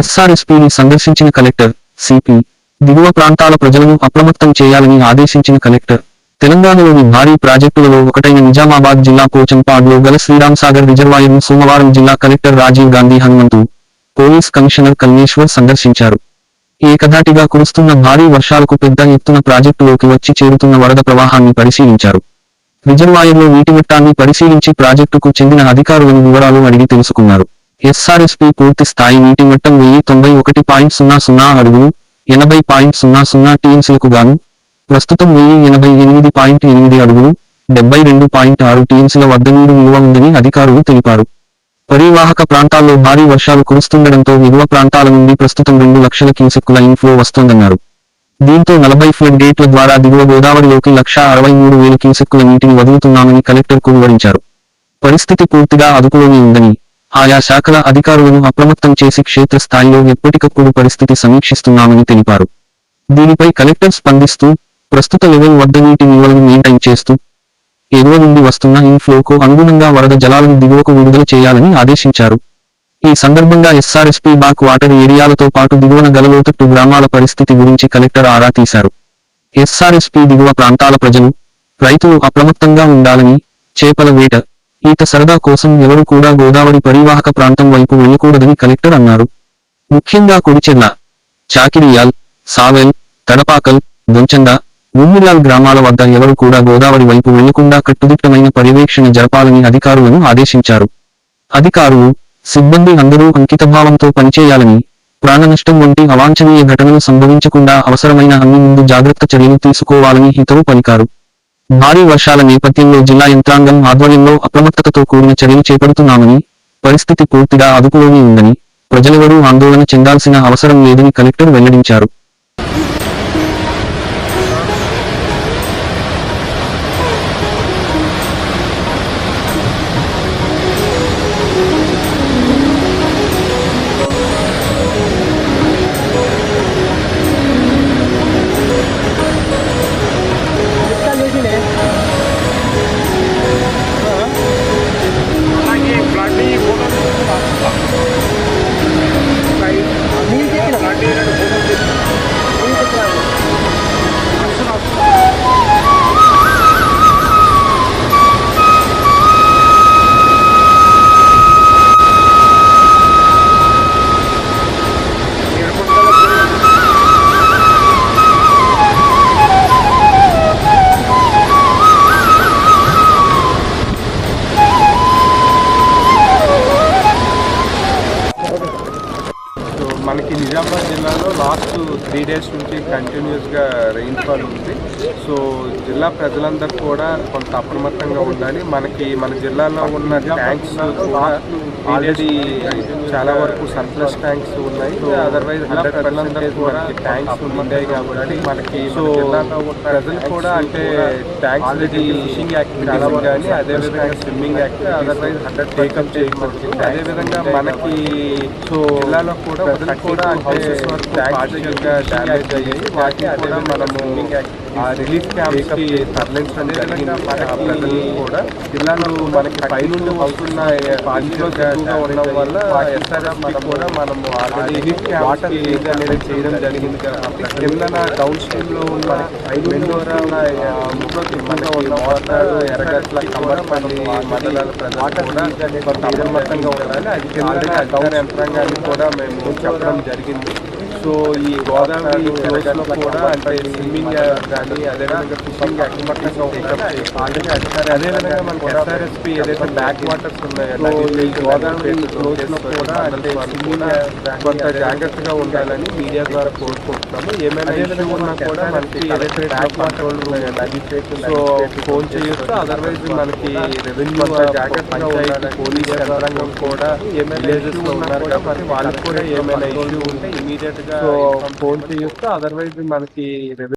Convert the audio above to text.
ఎస్ఆర్ఎస్పీని సందర్శించిన collector CP దిగువ ప్రాంతాల ప్రజలను అప్రమత్తం చేయాలని ఆదేశించిన కలెక్టర్. తెలంగాణలోని భారీ ప్రాజెక్టులలో ఒకటైన నిజామాబాద్ జిల్లా పోచంపాడ్లో గల శ్రీరామ్ సాగర్ రిజర్వాయర్ను సోమవారం జిల్లా collector Rajiv Gandhi Hanumanthu police commissioner Kalneshwar సందర్శించారు. ఏకధాటిగా కురుస్తున్న భారీ వర్షాలకు పెద్ద ఎత్తున ప్రాజెక్టులోకి వచ్చి చేరుతున్న వరద ప్రవాహాన్ని పరిశీలించారు. రిజర్వాయర్లో నీటి మట్టాన్ని పరిశీలించి ప్రాజెక్టుకు చెందిన అధికారులను వివరాలు అడిగి తెలుసుకున్నారు. ఎస్ఆర్ఎస్పి పూర్తి స్థాయి నీటి మట్టం వెయ్యి తొంభై ఒకటి పాయింట్ సున్నా సున్నా అడుగులు ఎనభై పాయింట్ సున్నా సున్నా టీఎంసీలకు గాను ప్రస్తుతం వెయ్యి ఎనభై ఎనిమిది పాయింట్ ఎనిమిది అడుగులు డెబ్బై రెండు పాయింట్ ఆరు టీఎంసీల వద్ద నీరు నిల్వ ఉందని అధికారులు తెలిపారు. పరివాహక ప్రాంతాల్లో భారీ వర్షాలు కురుస్తుండటంతో ఎగువ ప్రాంతాల నుండి ప్రస్తుతం రెండు లక్షల క్యూసెక్కుల ఇన్ఫ్లో వస్తోందన్నారు. దీంతో నలభై ఫ్లడ్ గేట్ల ద్వారా దిగువ గోదావరిలోకి లక్ష అరవై మూడు వేల క్యూసెక్కుల నీటిని వదులుతున్నామని కలెక్టర్కు వివరించారు పరిస్థితి పూర్తిగా అదుపులోనే ఉందని ఆయా శాఖల అధికారులను అప్రమత్తం చేసి క్షేత్రస్థాయిలో ఎప్పటికప్పుడు పరిస్థితి సమీక్షిస్తున్నామని తెలిపారు. దీనిపై కలెక్టర్ స్పందిస్తూ ప్రస్తుత లెవెల్ వద్ద నీటి నిల్వలను మెయింటైన్ చేస్తూ ఎగువ నుండి వస్తున్న ఇన్ఫ్లోకు అనుగుణంగా వరద జలాలను దిగువకు విడుదల చేయాలని ఆదేశించారు. ఈ సందర్భంగా ఎస్ఆర్ఎస్పీ బాక్ వాటర్ ఏరియాలతో పాటు దిగువన గలలోతట్టు గ్రామాల పరిస్థితి గురించి కలెక్టర్ ఆరా తీశారు. ఎస్ఆర్ఎస్పీ దిగువ ప్రాంతాల ప్రజలు రైతులు అప్రమత్తంగా ఉండాలని చేపల వేట ఈత సరదా కోసం ఎవరు కూడా గోదావరి పరివాహక ప్రాంతం వైపు వెళ్ళకూడదని కలెక్టర్ అన్నారు. ముఖ్యంగా కుడిచెర్ల చాకిరియాల్ సావెల్ తడపాకల్ దొంచంద ముమ్మిలాల్ గ్రామాల వద్ద ఎవరు కూడా గోదావరి వైపు వెళ్ళకుండా కట్టుదిట్టమైన పర్యవేక్షణ జరపాలని అధికారులను ఆదేశించారు. అధికారులు సిబ్బంది అందరూ అంకితభావంతో పనిచేయాలని ప్రాణనష్టం వంటి అవాంఛనీయ ఘటనలు సంభవించకుండా అవసరమైన అన్ని ముందు జాగ్రత్త చర్యలు తీసుకోవాలని హితవు పలికారు. భారీ వర్షాల నేపథ్యంలో జిల్లా యంత్రాంగం ఆధ్వర్యంలో అప్రమత్తతతో కూడిన చర్యలు చేపడుతున్నామని పరిస్థితి పూర్తిగా అదుపులోనే ఉందని ప్రజలెవరూ ఆందోళన చెందాల్సిన అవసరం లేదని కలెక్టర్ వెల్లడించారు. నిజామాబాద్ జిల్లాలో లాస్ట్ త్రీ డేస్ నుంచి కంటిన్యూస్గా రెయిన్ఫాల్ ఉంది. సో జిల్లా ప్రజలందరూ కూడా కొంత అప్రమత్తంగా ఉండాలి. మనకి మన జిల్లాలో ఉన్న ట్యాంక్స్ కూడా ఆల్రెడీ చాలా వరకు సర్ప్లస్ ట్యాంక్స్ ఉన్నాయి. సో అదర్వైజ్ హండ్రెడ్ పర్సెంటేజ్ మనకి ట్యాంక్స్ ఉన్నాయి కాబట్టి మనకి సో ప్రజలు కూడా అంటే ట్యాంక్స్ ఫిషింగ్ యాక్టివిటీస్ కానీ అదేవిధంగా swimming activities otherwise hundred take up చేయకపోతే అదేవిధంగా మనకి సో జిల్లాలో కూడా ప్రజలు కూడా అంటే పార్టికల్గా డ్యామేజ్ అయ్యాయి వాటిని కూడా మనము ఆ రిలీఫ్ క్యాంప్స్కి తరలించడం జరిగింది. ప్రజలు కూడా జిల్లాలో మనకి పైనుండి వస్తున్న పార్టికల్ ఎక్కువగా ఉండడం వల్ల ఎస్ఆర్ఎఫ్ కూడా మనము ఆల్రెడీ రిలీఫ్ క్యాంప్స్కి అనేది చేయడం జరిగింది కాబట్టి కిందన డౌన్ స్ట్రీమ్లో ఉన్న ముఖ్య మనకి మోటాడు ఎర్రగట్ల కమ్మరపల్లి మండలాల ప్రజలు కూడా కొంత అప్రమత్తంగా ఉండాలి. అది కింద అధికార యంత్రాంగాన్ని కూడా మేము చెప్పడం జరిగింది. సో ఈ గోదావరి లో కూడా అంటే స్విమ్మింగ్ కానీ అదేవిధంగా ఫిషింగ్ ఆల్రెడీ అదేవిధంగా మనకి ఎస్ఆర్ఎస్పి ఏదైతే బ్యాక్ వాటర్స్ ఉన్నాయో ఈ గోదావరి లో కూడా అంటే స్విమ్మింగ్ కొంత జాగ్రత్తగా ఉండాలని మీడియా ద్వారా కోరుకుంటున్నాము. ఏమైనా ఇష్యూ ఉన్నా కూడా మనకి ఏదైతే బ్యాక్ వాటర్ సో ఫోన్ చేయొచ్చు అదర్వైజ్ మనకి రెవెన్యూ జాగ్రత్తగా ఉండాలి పోలీస్ యంత్రాంగం కూడా విలేజెస్లో ఉన్నారు కాబట్టి వాళ్ళకి కూడా ఏమైనా ఇష్యూ ఉంటే ఇమీడియట్ గా ఫోన్ చేయొచ్చు అదర్వైజ్ మనకి